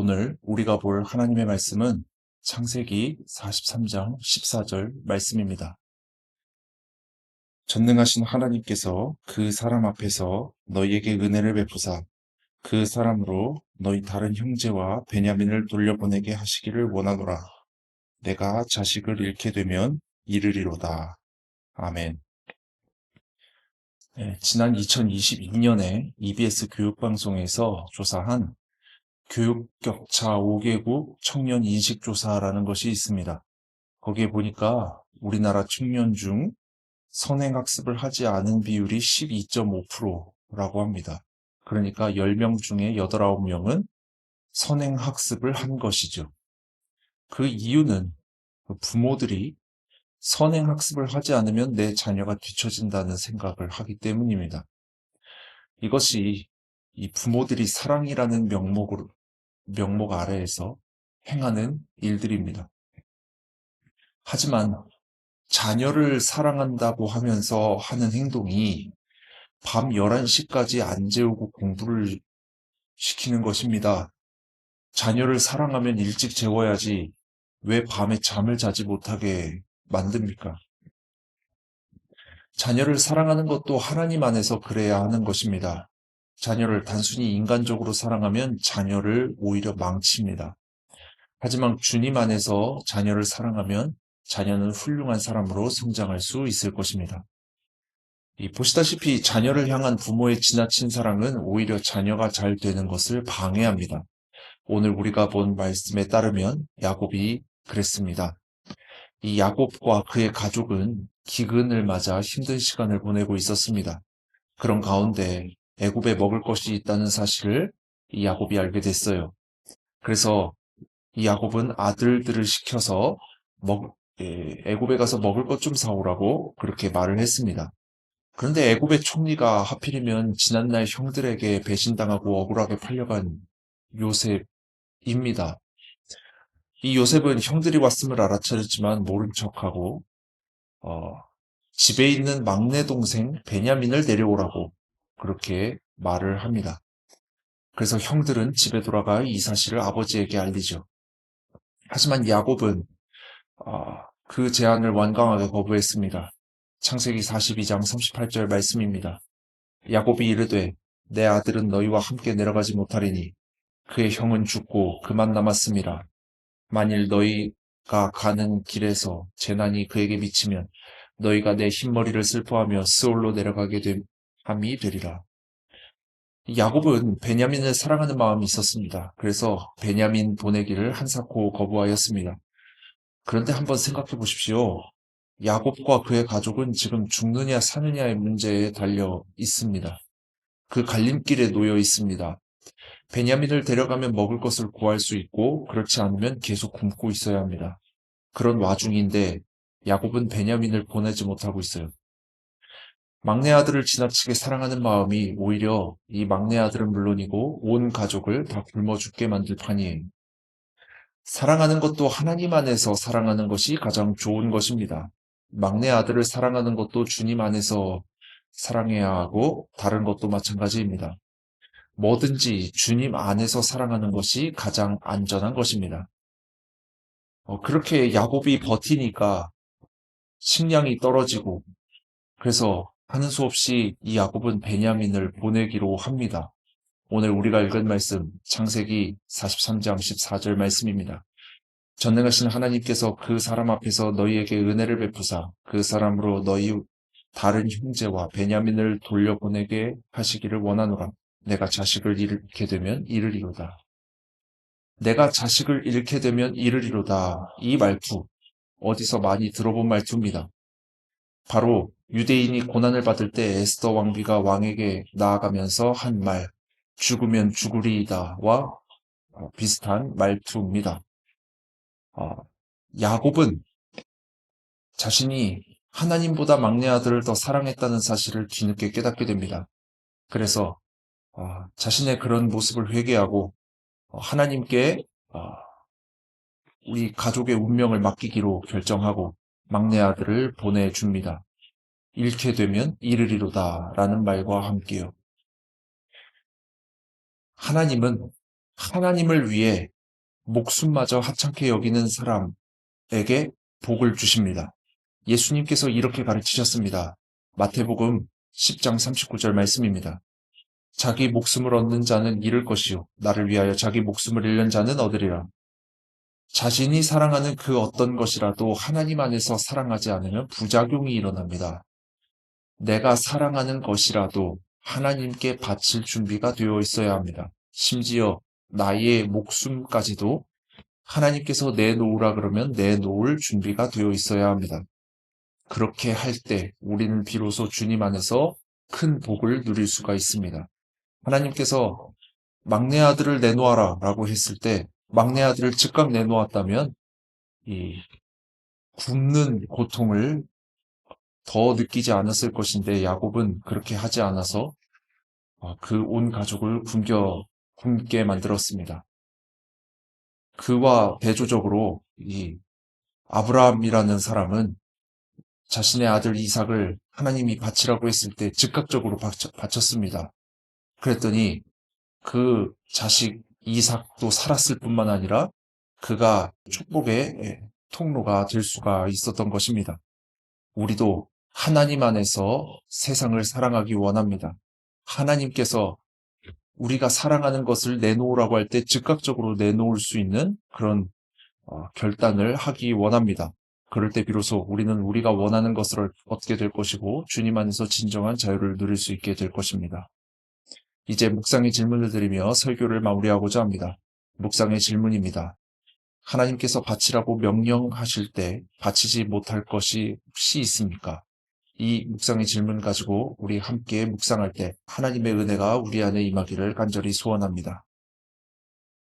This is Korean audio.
오늘 우리가 볼 하나님의 말씀은 창세기 43장 14절 말씀입니다. 전능하신 하나님께서 그 사람 앞에서 너희에게 은혜를 베푸사 그 사람으로 너희 다른 형제와 베냐민을 돌려보내게 하시기를 원하노라. 내가 자식을 잃게 되면 이르리로다. 아멘. 네, 지난 2022년에 EBS 교육방송에서 조사한 교육 격차 5개국 청년 인식 조사라는 것이 있습니다. 거기에 보니까 우리나라 청년 중 선행학습을 하지 않은 비율이 12.5%라고 합니다. 그러니까 10명 중에 8, 9명은 선행학습을 한 것이죠. 그 이유는 부모들이 선행학습을 하지 않으면 내 자녀가 뒤처진다는 생각을 하기 때문입니다. 이것이 이 부모들이 사랑이라는 명목으로, 명목 아래에서 행하는 일들입니다. 하지만 자녀를 사랑한다고 하면서 하는 행동이 밤 11시까지 안 재우고 공부를 시키는 것입니다. 자녀를 사랑하면 일찍 재워야지 왜 밤에 잠을 자지 못하게 만듭니까? 자녀를 사랑하는 것도 하나님 안에서 그래야 하는 것입니다. 자녀를 단순히 인간적으로 사랑하면 자녀를 오히려 망칩니다. 하지만 주님 안에서 자녀를 사랑하면 자녀는 훌륭한 사람으로 성장할 수 있을 것입니다. 보시다시피 자녀를 향한 부모의 지나친 사랑은 오히려 자녀가 잘 되는 것을 방해합니다. 오늘 우리가 본 말씀에 따르면 야곱이 그랬습니다. 이 야곱과 그의 가족은 기근을 맞아 힘든 시간을 보내고 있었습니다. 그런 가운데 애굽에 먹을 것이 있다는 사실을 이 야곱이 알게 됐어요. 그래서 이 야곱은 아들들을 시켜서 먹, 예, 애굽에 가서 먹을 것 좀 사오라고 그렇게 말을 했습니다. 그런데 애굽의 총리가 하필이면 지난날 형들에게 배신당하고 억울하게 팔려간 요셉입니다. 이 요셉은 형들이 왔음을 알아차렸지만 모른 척하고 어, 집에 있는 막내 동생 베냐민을 내려오라고 그렇게 말을 합니다. 그래서 형들은 집에 돌아가 이 사실을 아버지에게 알리죠. 하지만 야곱은 어, 그 제안을 완강하게 거부했습니다. 창세기 42장 38절 말씀입니다. 야곱이 이르되 내 아들은 너희와 함께 내려가지 못하리니 그의 형은 죽고 그만 남았음이라. 만일 너희가 가는 길에서 재난이 그에게 미치면 너희가 내 흰머리를 슬퍼하며 스올로 내려가게 됨 이 되리라. 야곱은 베냐민을 사랑하는 마음이 있었습니다. 그래서 베냐민 보내기를 한사코 거부하였습니다. 그런데 한번 생각해 보십시오. 야곱과 그의 가족은 지금 죽느냐 사느냐의 문제에 달려 있습니다. 그 갈림길에 놓여 있습니다. 베냐민을 데려가면 먹을 것을 구할 수 있고 그렇지 않으면 계속 굶고 있어야 합니다. 그런 와중인데 야곱은 베냐민을 보내지 못하고 있어요. 막내 아들을 지나치게 사랑하는 마음이 오히려 이 막내 아들은 물론이고 온 가족을 다 굶어 죽게 만들 판이에요. 사랑하는 것도 하나님 안에서 사랑하는 것이 가장 좋은 것입니다. 막내 아들을 사랑하는 것도 주님 안에서 사랑해야 하고 다른 것도 마찬가지입니다. 뭐든지 주님 안에서 사랑하는 것이 가장 안전한 것입니다. 어, 그렇게 야곱이 버티니까 식량이 떨어지고 그래서 하는 수 없이 이 야곱은 베냐민을 보내기로 합니다. 오늘 우리가 읽은 말씀 창세기 43장 14절 말씀입니다. 전능하신 하나님께서 그 사람 앞에서 너희에게 은혜를 베푸사 그 사람으로 너희 다른 형제와 베냐민을 돌려보내게 하시기를 원하노라. 내가 자식을 잃게 되면 이르리로다. 내가 자식을 잃게 되면 이르리로다. 이 말투 어디서 많이 들어본 말투입니다. 바로 유대인이 고난을 받을 때 에스더 왕비가 왕에게 나아가면서 한 말, 죽으면 죽으리이다와 비슷한 말투입니다. 어, 야곱은 자신이 하나님보다 막내 아들을 더 사랑했다는 사실을 뒤늦게 깨닫게 됩니다. 그래서 어, 자신의 그런 모습을 회개하고 어, 하나님께 어, 우리 가족의 운명을 맡기기로 결정하고 막내 아들을 보내줍니다. 잃게 되면 이르리로다 라는 말과 함께요. 하나님은 하나님을 위해 목숨마저 하찮게 여기는 사람에게 복을 주십니다. 예수님께서 이렇게 가르치셨습니다. 마태복음 10장 39절 말씀입니다. 자기 목숨을 얻는 자는 잃을 것이요 나를 위하여 자기 목숨을 잃는 자는 얻으리라. 자신이 사랑하는 그 어떤 것이라도 하나님 안에서 사랑하지 않으면 부작용이 일어납니다. 내가 사랑하는 것이라도 하나님께 바칠 준비가 되어 있어야 합니다. 심지어 나의 목숨까지도 하나님께서 내놓으라 그러면 내놓을 준비가 되어 있어야 합니다. 그렇게 할 때 우리는 비로소 주님 안에서 큰 복을 누릴 수가 있습니다. 하나님께서 막내 아들을 내놓아라 라고 했을 때 막내 아들을 즉각 내놓았다면 이 굶는 고통을 더 느끼지 않았을 것인데 야곱은 그렇게 하지 않아서 그 온 가족을 굶겨 굶게 만들었습니다. 그와 대조적으로 이 아브라함이라는 사람은 자신의 아들 이삭을 하나님이 바치라고 했을 때 즉각적으로 바쳤습니다. 그랬더니 그 자식 이삭도 살았을 뿐만 아니라 그가 축복의 통로가 될 수가 있었던 것입니다. 우리도 하나님 안에서 세상을 사랑하기 원합니다. 하나님께서 우리가 사랑하는 것을 내놓으라고 할 때 즉각적으로 내놓을 수 있는 그런 어, 결단을 하기 원합니다. 그럴 때 비로소 우리는 우리가 원하는 것을 얻게 될 것이고 주님 안에서 진정한 자유를 누릴 수 있게 될 것입니다. 이제 묵상의 질문을 드리며 설교를 마무리하고자 합니다. 묵상의 질문입니다. 하나님께서 바치라고 명령하실 때 바치지 못할 것이 혹시 있습니까? 이 묵상의 질문 가지고 우리 함께 묵상할 때 하나님의 은혜가 우리 안에 임하기를 간절히 소원합니다.